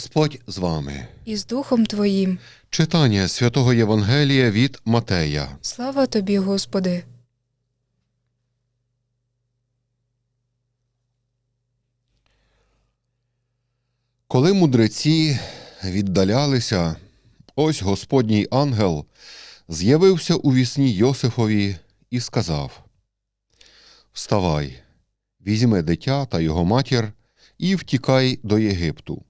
Господь з вами. і з Духом Твоїм. Читання святого Євангелія від Матея. Слава Тобі, Господи! Коли мудреці віддалялися, ось Господній ангел з'явився у вісні Йосифові і сказав: Вставай, візьми дитя та його матір і втікай до Єгипту.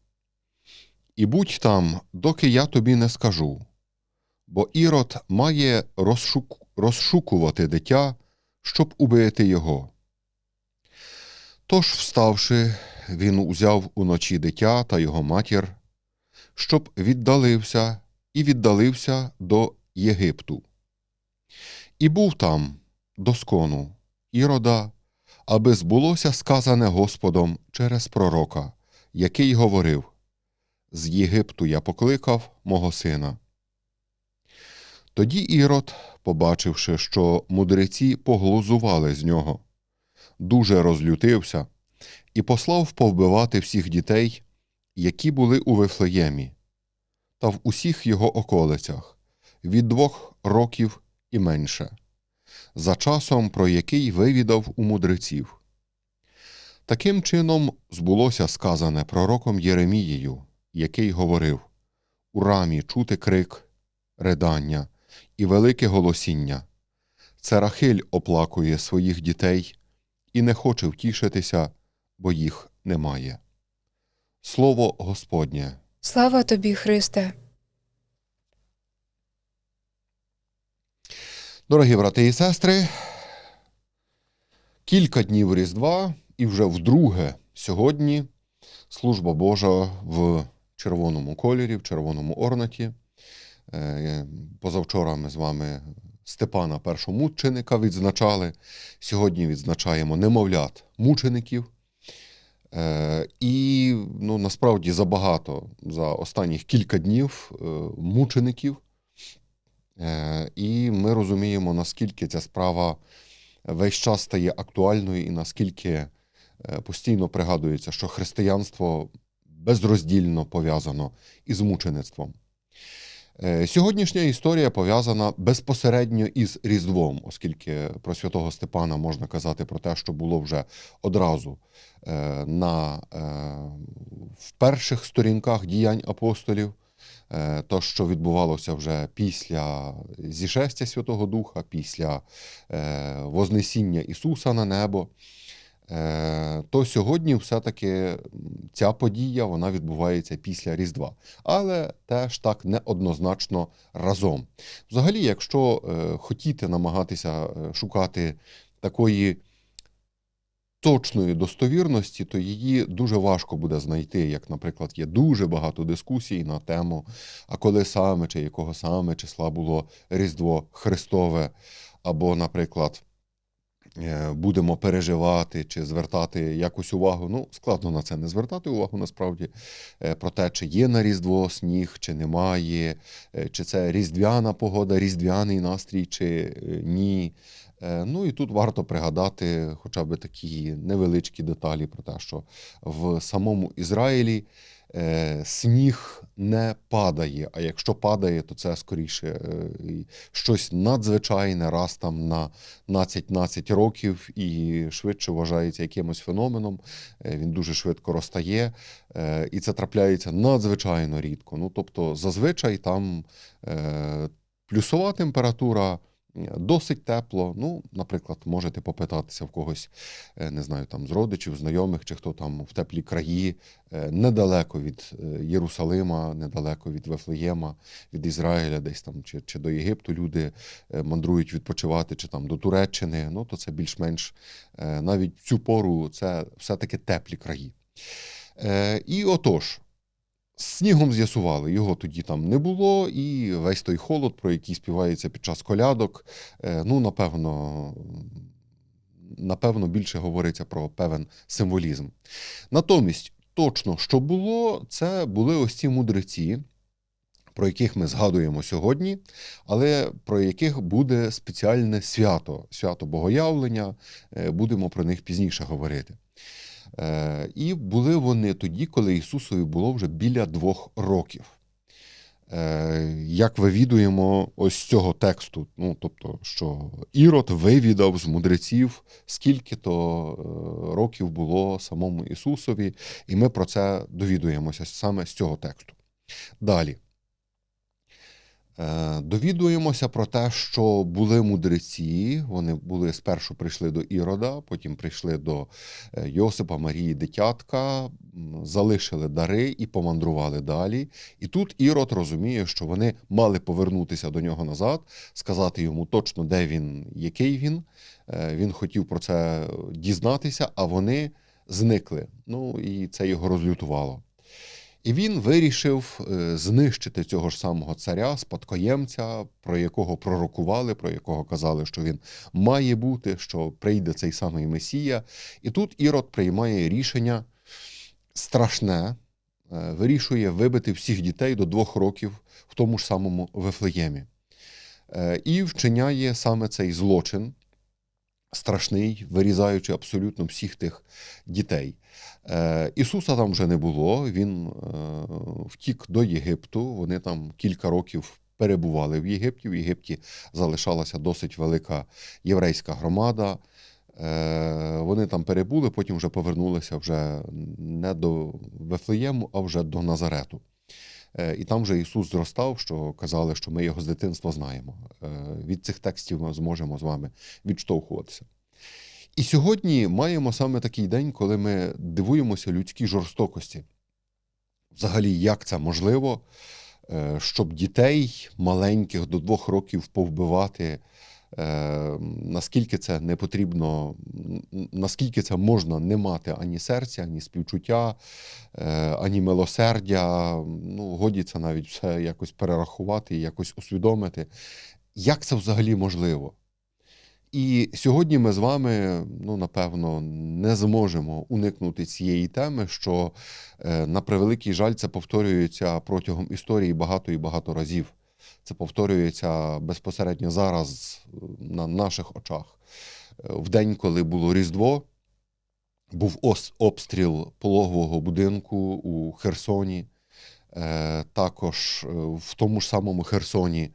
І будь там, доки я тобі не скажу, бо Ірод має розшук... розшукувати дитя, щоб убити його. Тож, вставши, він узяв уночі дитя та його матір, щоб віддалився і віддалився до Єгипту. І був там до скону Ірода, аби збулося сказане Господом через пророка, який говорив: З Єгипту я покликав мого сина. Тоді Ірод, побачивши, що мудреці поглузували з нього, дуже розлютився і послав повбивати всіх дітей, які були у Вифлеємі, та в усіх його околицях від двох років і менше, за часом, про який вивідав у мудреців. Таким чином збулося сказане пророком Єремією, який говорив у рамі чути крик, ридання і велике голосіння. Це Рахиль оплакує своїх дітей і не хоче втішитися, бо їх немає. Слово Господнє. Слава Тобі, Христе! Дорогі брати і сестри, кілька днів Різдва, і вже вдруге сьогодні служба Божа в червоному кольорі, в червоному орнаті. Е, Позавчора ми з вами Степана першомученика відзначали. Сьогодні відзначаємо немовлят мучеників. Е, І ну, насправді забагато за останніх кілька днів е, мучеників. І ми розуміємо, наскільки ця справа весь час стає актуальною і наскільки постійно пригадується, що християнство безроздільно пов'язано із мучеництвом. Е, Сьогоднішня історія пов'язана безпосередньо із Різдвом, оскільки про святого Степана можна казати про те, що було вже одразу е, на, е, в перших сторінках діянь апостолів, то, що відбувалося вже після зішестя Святого Духа, після Вознесіння Ісуса на небо. Е, То сьогодні все-таки ця подія вона відбувається після Різдва, але теж так неоднозначно разом. Взагалі, якщо е, хотіти намагатися е, шукати такої точної достовірності, то її дуже важко буде знайти. Як, наприклад, є дуже багато дискусій на тему, а коли саме чи якого саме числа було Різдво Христове, або, наприклад, будемо переживати чи звертати якусь увагу. Ну, складно на це не звертати увагу насправді е, про те, чи є на Різдво сніг, чи немає, е, чи це різдвяна погода, різдвяний настрій, чи е, ні. Е, Ну і тут варто пригадати хоча б такі невеличкі деталі про те, що в самому Ізраїлі е, сніг не падає, а якщо падає, то це скоріше е, щось надзвичайне, раз там на 15 років і швидше вважається якимось феноменом. Е, Він дуже швидко розтає, е, і це трапляється надзвичайно рідко. Ну тобто, зазвичай там е, плюсова температура. Е, Досить тепло. Ну, наприклад, можете попитатися в когось, е, не знаю, там з родичів, знайомих, чи хто там в теплі краї, е, недалеко від Єрусалима, недалеко від Вифлеєма, від Ізраїля, десь там чи, чи до Єгипту люди мандрують відпочивати, чи там до Туреччини. Ну, то це більш-менш навіть в цю пору це все-таки теплі краї. І отож, снігом з'ясували, його тоді там не було, і весь той холод, про який співається під час колядок, е, ну, напевно, напевно, більше говориться про певен символізм. Натомість, точно, що було, це були ось ці мудреці, про яких ми згадуємо сьогодні, але про яких буде спеціальне свято, свято Богоявлення, е, будемо про них пізніше говорити. Е, І були вони тоді, коли Ісусові було вже біля двох років. Е, Як вивідуємо ось з цього тексту, ну тобто, що Ірод вивідав з мудреців, скільки то е, років було самому Ісусові, і ми про це довідуємося саме з цього тексту. Далі. Е, Довідуємося про те, що були мудреці. Вони були спершу прийшли до Ірода, потім прийшли до е, Йосипа, Марії, дитятка, залишили дари і помандрували далі. І тут Ірод розуміє, що вони мали повернутися до нього назад, сказати йому точно, де він, який він. Е, Він хотів про це дізнатися, а вони зникли. Ну і це його розлютувало. І він вирішив е, знищити цього ж самого царя, спадкоємця, про якого пророкували, про якого казали, що він має бути, що прийде цей самий Месія. І тут Ірод приймає рішення страшне, е, вирішує вибити всіх дітей до двох років в тому ж самому Вифлеємі. Е, І вчиняє саме цей злочин. Страшний, вирізаючи абсолютно всіх тих дітей. Е, Ісуса там вже не було. Він е, втік до Єгипту. Вони там кілька років перебували в Єгипті. В Єгипті залишалася досить велика єврейська громада. Е, Вони там перебули, потім вже повернулися вже не до Вифлеєму, а вже до Назарету. Е, І там вже Ісус зростав, що казали, що ми його з дитинства знаємо. Е, Від цих текстів ми зможемо з вами відштовхуватися. І сьогодні маємо саме такий день, коли ми дивуємося людській жорстокості. Взагалі, як це можливо, е, щоб дітей маленьких до двох років повбивати, наскільки це не потрібно, наскільки це можна не мати ані серця, ані співчуття, е, ані милосердя. Ну, годі це навіть все якось перерахувати і якось усвідомити. Як це взагалі можливо? І сьогодні ми з вами, ну напевно, не зможемо уникнути цієї теми, що е, на превеликий жаль це повторюється протягом історії багато і багато разів. Це повторюється безпосередньо зараз е, на наших очах. Е, В день, коли було Різдво, був обстріл пологового будинку у Херсоні. Е, Також в тому ж самому Херсоні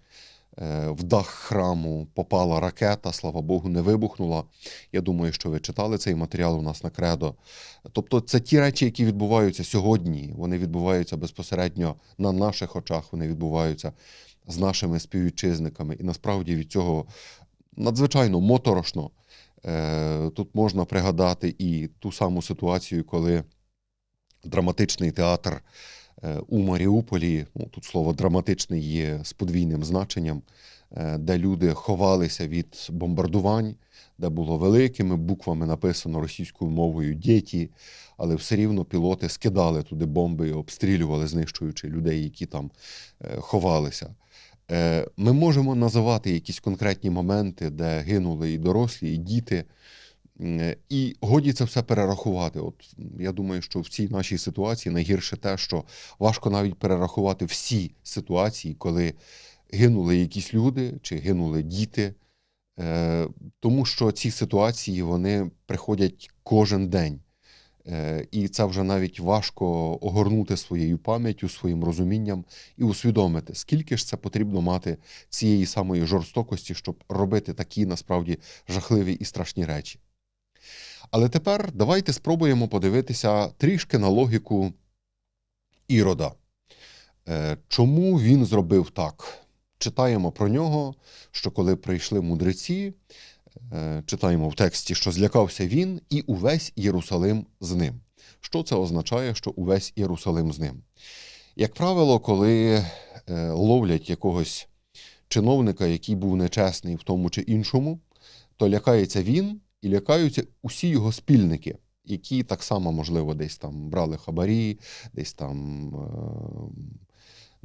в дах храму попала ракета, слава Богу, не вибухнула. Я думаю, що ви читали цей матеріал у нас на кредо. Тобто, це ті речі, які відбуваються сьогодні. Вони відбуваються безпосередньо на наших очах, вони відбуваються з нашими співвітчизниками. І насправді від цього надзвичайно моторошно. Е, Тут можна пригадати і ту саму ситуацію, коли драматичний театр е, у Маріуполі, ну, тут слово драматичний є з подвійним значенням, е, де люди ховалися від бомбардувань, де було великими буквами написано російською мовою діті, але все рівно пілоти скидали туди бомби і обстрілювали, знищуючи людей, які там ховалися. Е, Ми можемо називати якісь конкретні моменти, де гинули і дорослі, і діти. І годі це все перерахувати. От я думаю, що в цій нашій ситуації найгірше те, що важко навіть перерахувати всі ситуації, коли гинули якісь люди чи гинули діти. Е, Тому що ці ситуації вони приходять кожен день. І це вже навіть важко огорнути своєю пам'яттю, своїм розумінням і усвідомити, скільки ж це потрібно мати цієї самої жорстокості, щоб робити такі насправді жахливі і страшні речі. Але тепер давайте спробуємо подивитися трішки на логіку Ірода. Е, Чому він зробив так? Читаємо про нього, що коли прийшли мудреці, читаємо в тексті, що злякався він і увесь Єрусалим з ним. Що це означає, що увесь Єрусалим з ним? Як правило, коли е, ловлять якогось чиновника, який був нечесний в тому чи іншому, то лякається він і лякаються усі його спільники, які так само, можливо, десь там брали хабарі, десь там е,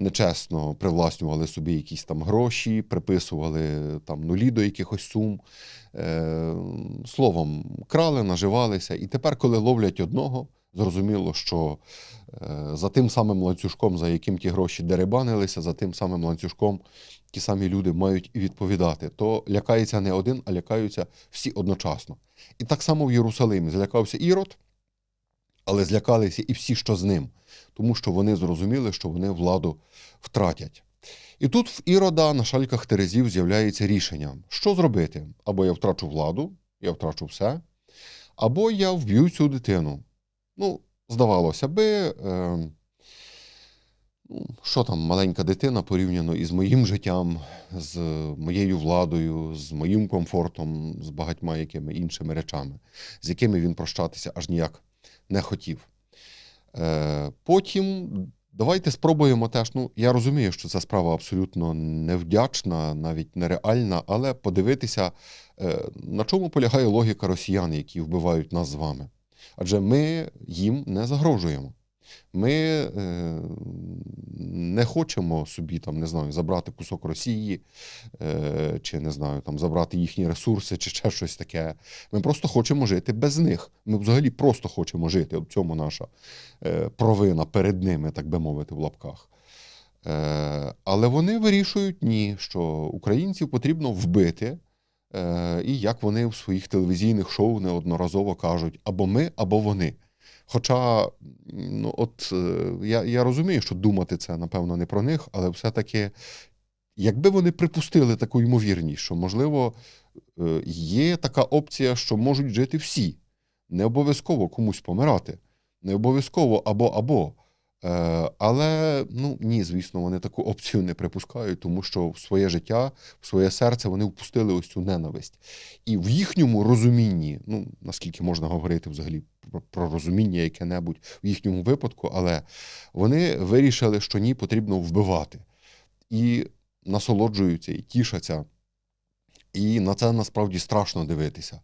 нечесно привласнювали собі якісь там гроші, приписували там нулі до якихось сум. Е, словом, крали, наживалися. І тепер, коли ловлять одного, зрозуміло, що е, за тим самим ланцюжком, за яким ті гроші деребанилися, за тим самим ланцюжком ті самі люди мають і відповідати. То лякається не один, а лякаються всі одночасно. І так само в Єрусалимі злякався Ірод, Але злякалися і всі, що з ним, тому що вони зрозуміли, що вони владу втратять. І тут в Ірода на шальках Терезів з'являється рішення: що зробити? Або я втрачу владу, я втрачу все, або я вб'ю цю дитину. Ну, здавалося би, е, ну, що там маленька дитина порівняно із моїм життям, з моєю владою, з моїм комфортом, з багатьма якими іншими речами, з якими він прощатися аж ніяк не хотів. Е, потім давайте спробуємо теж. Ну, я розумію, що ця справа абсолютно невдячна, навіть нереальна, але подивитися, е, на чому полягає логіка росіян, які вбивають нас з вами. Адже ми їм не загрожуємо. Ми е, не хочемо собі там, не знаю, забрати кусок Росії, е, чи не знаю, там забрати їхні ресурси, чи ще щось таке. Ми просто хочемо жити без них. Ми взагалі просто хочемо жити. В цьому наша е, провина перед ними, так би мовити, в лапках. Е, але вони вирішують ні, що українців потрібно вбити. Е, і як вони в своїх телевізійних шоу неодноразово кажуть, або ми, або вони. Хоча, ну, от е, я, я розумію, що думати це, напевно, не про них, але все-таки, якби вони припустили таку ймовірність, що, можливо, е, є така опція, що можуть жити всі, не обов'язково комусь помирати, не обов'язково або-або. Е, Але ну ні, звісно, вони таку опцію не припускають, тому що в своє життя, в своє серце вони впустили ось цю ненависть. І в їхньому розумінні, ну наскільки можна говорити взагалі про, про розуміння яке-небудь в їхньому випадку, але вони вирішили, що ні, потрібно вбивати. І насолоджуються, і тішаться. І на це насправді страшно дивитися.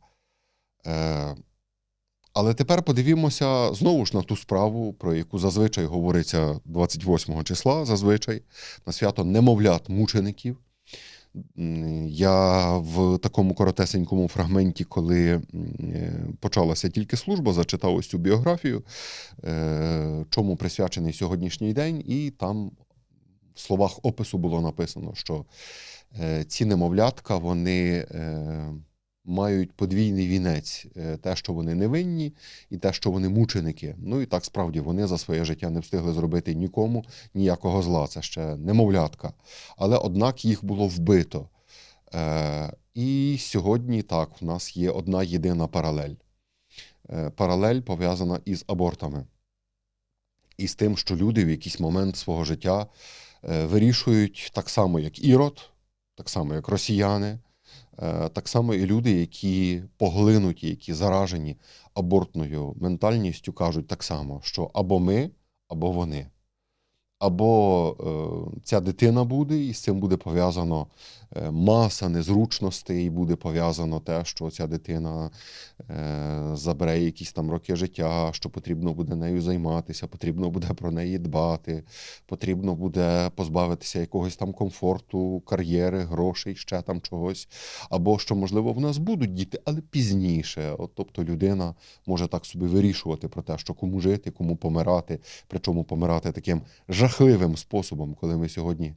Але тепер подивімося знову ж на ту справу, про яку зазвичай говориться 28 числа, зазвичай на свято немовлят мучеників. Я в такому коротесенькому фрагменті, коли е, почалася тільки служба, зачитав ось цю біографію, е, чому присвячений сьогоднішній день, і там в словах опису було написано, що е, ці немовлятка вони мають подвійний вінець: Е, те, що вони невинні, і те, що вони мученики. Ну і так справді вони за своє життя не встигли зробити нікому ніякого зла. Це ще немовлятка. Але однак їх було вбито. Е, і сьогодні так, в нас є одна єдина паралель. Е, паралель пов'язана із абортами. І з тим, що люди в якийсь момент свого життя е, вирішують так само, як Ірод, так само, як росіяни, так само і люди, які поглинуті, які заражені абортною ментальністю, кажуть так само, що або ми, або вони. Або е, ця дитина буде, і з цим буде пов'язано е, маса незручностей, буде пов'язано те, що ця дитина е, забере якісь там роки життя, що потрібно буде нею займатися, потрібно буде про неї дбати, потрібно буде позбавитися якогось там комфорту, кар'єри, грошей, ще там чогось. Або що, можливо, в нас будуть діти, але пізніше. От, тобто людина може так собі вирішувати про те, що кому жити, кому помирати, причому помирати таким жахливим способом, коли ми сьогодні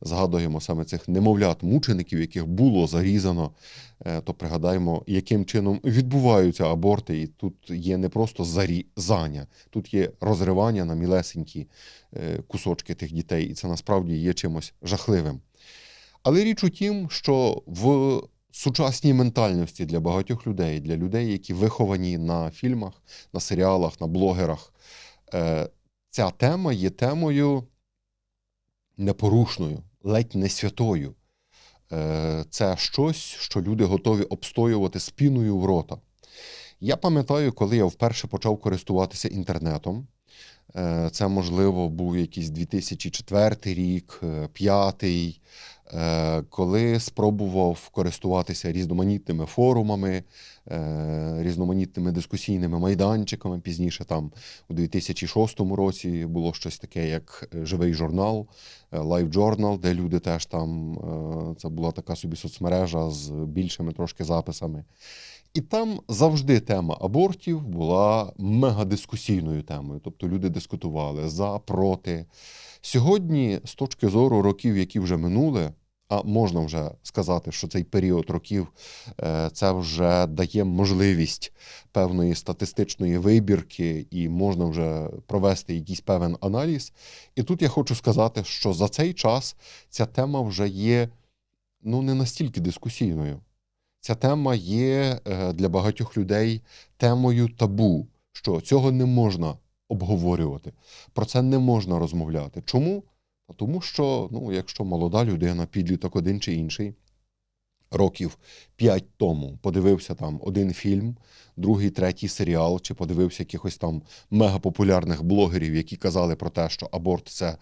згадуємо саме цих немовлят-мучеників, яких було зарізано, е, то пригадаємо, яким чином відбуваються аборти, і тут є не просто зарізання, тут є розривання на мілесенькі е, кусочки тих дітей, і це насправді є чимось жахливим. Але річ у тім, що в сучасній ментальності для багатьох людей, для людей, які виховані на фільмах, на серіалах, на блогерах, е, ця тема є темою непорушною, ледь не святою. Е, Це щось, що люди готові обстоювати спіною в рота. Я пам'ятаю, коли я вперше почав користуватися інтернетом. Е, Це, можливо, був якийсь 2004 рік, 2005, коли спробував користуватися різноманітними форумами, е, різноманітними дискусійними майданчиками. Пізніше там у 2006 році було щось таке, як е, живий журнал, е, Journal, де люди теж там е, це була така собі соцмережа з більшими трошки записами. І там завжди тема абортів була мегадискусійною темою. Тобто люди дискутували за, проти. Сьогодні, з точки зору років, які вже минули, а можна вже сказати, що цей період років е, це вже дає можливість певної статистичної вибірки, і можна вже провести якийсь певен аналіз. І тут я хочу сказати, що за цей час ця тема вже є ну, не настільки дискусійною. Ця тема є е, для багатьох людей темою табу, що цього не можна обговорювати, про це не можна розмовляти. Чому? Та Тому що, ну, якщо молода людина, підліток один чи інший, років п'ять тому подивився там один фільм, другий, третій серіал, чи подивився якихось там мегапопулярних блогерів, які казали про те, що аборт це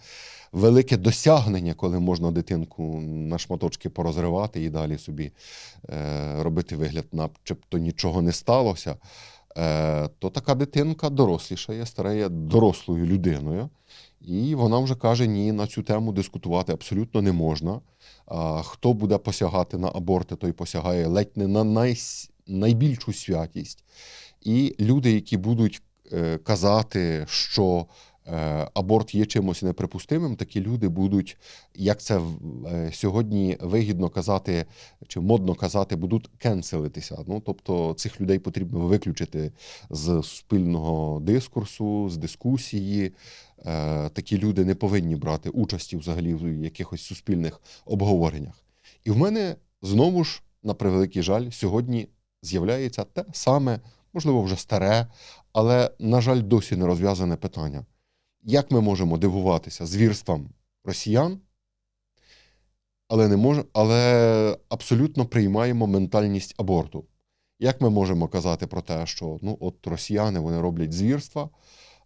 велике досягнення, коли можна дитинку на шматочки порозривати і далі собі е, робити вигляд, начебто нічого не сталося. Е, то така дитинка дорослішає, старає дорослою людиною. І вона вже каже: ні, на цю тему дискутувати абсолютно не можна. Хто буде посягати на аборти, той посягає ледь не на най, найбільшу святість. І люди, які будуть е, казати, що е, аборт є чимось неприпустимим, такі люди будуть, як це е, сьогодні вигідно казати чи модно казати, будуть кенселитися. Ну тобто цих людей потрібно виключити з суспільного дискурсу, з дискусії. Е, такі люди не повинні брати участі взагалі в якихось суспільних обговореннях. І в мене знову ж, на превеликий жаль, сьогодні з'являється те саме, можливо, вже старе, але, на жаль, досі не розв'язане питання. Як ми можемо дивуватися звірствам росіян, але, не мож... але абсолютно приймаємо ментальність аборту? Як ми можемо казати про те, що ну, от росіяни вони роблять звірства,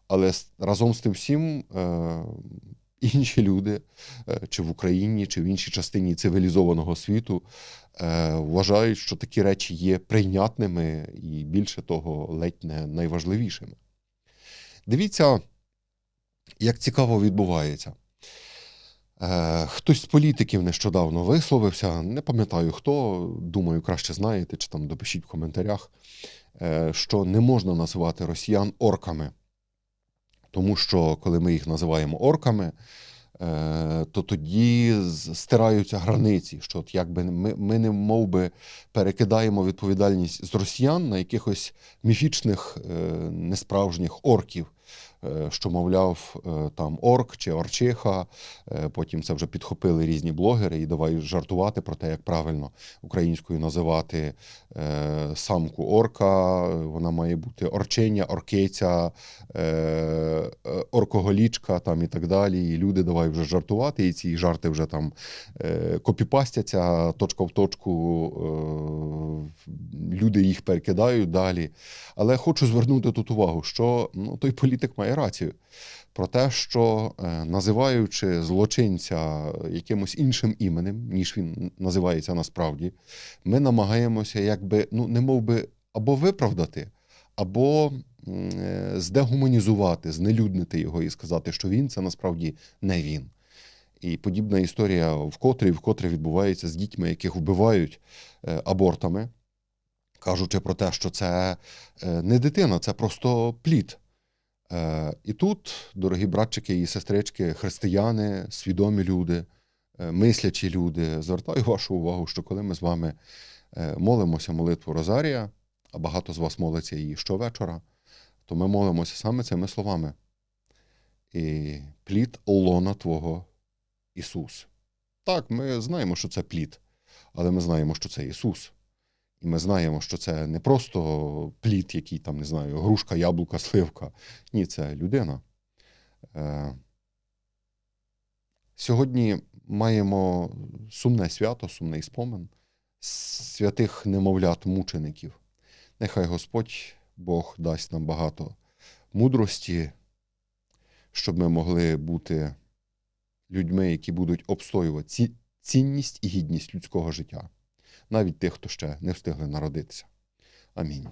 але разом з тим всім е, інші люди, е, чи в Україні, чи в іншій частині цивілізованого світу, е, вважають, що такі речі є прийнятними і більше того, ледь не найважливішими. Дивіться, як цікаво відбувається. Хтось з політиків нещодавно висловився, не пам'ятаю хто, думаю, краще знаєте, чи там допишіть в коментарях, що не можна називати росіян орками. Тому що коли ми їх називаємо орками, е, то тоді стираються границі, що от якби ми, ми не мов би перекидаємо відповідальність з росіян на якихось міфічних е, несправжніх орків, що, мовляв, е, там орк чи орчиха. Е, Потім це вже підхопили різні блогери і давай жартувати про те, як правильно українською називати е, самку орка. Вона має бути орчиня, оркиця, е, е, оркоголічка там і так далі. І люди давай вже жартувати, і ці жарти вже там е, копіпастяться точка в точку. Е, люди їх перекидають далі. Але хочу звернути тут увагу, що ну, той політик має рацію про те, що е, називаючи злочинця якимось іншим іменем, ніж він називається насправді, ми намагаємося якби, ну, не мов би, або виправдати, або е, здегуманізувати, знелюднити його і сказати, що він це насправді не він. І подібна історія вкотре і вкотре відбувається з дітьми, яких вбивають е, абортами, кажучи про те, що це е, не дитина, це просто плід. Е, І тут, дорогі братчики і сестрички, християни, свідомі люди, е, мислячі люди, звертаю вашу увагу, що коли ми з вами е, молимося молитву Розарія, а багато з вас молиться її щовечора, то ми молимося саме цими словами. І плід лона Твого Ісус. Так, ми знаємо, що це плід, але ми знаємо, що це Ісус. І ми знаємо, що це не просто плід, який там, не знаю, грушка, яблука, сливка. Ні, це людина. Е, Сьогодні маємо сумне свято, сумний спомин святих немовлят мучеників. Нехай Господь Бог дасть нам багато мудрості, щоб ми могли бути людьми, які будуть обстоювати цінність і гідність людського життя, навіть тих, хто ще не встигли народитися. Амінь.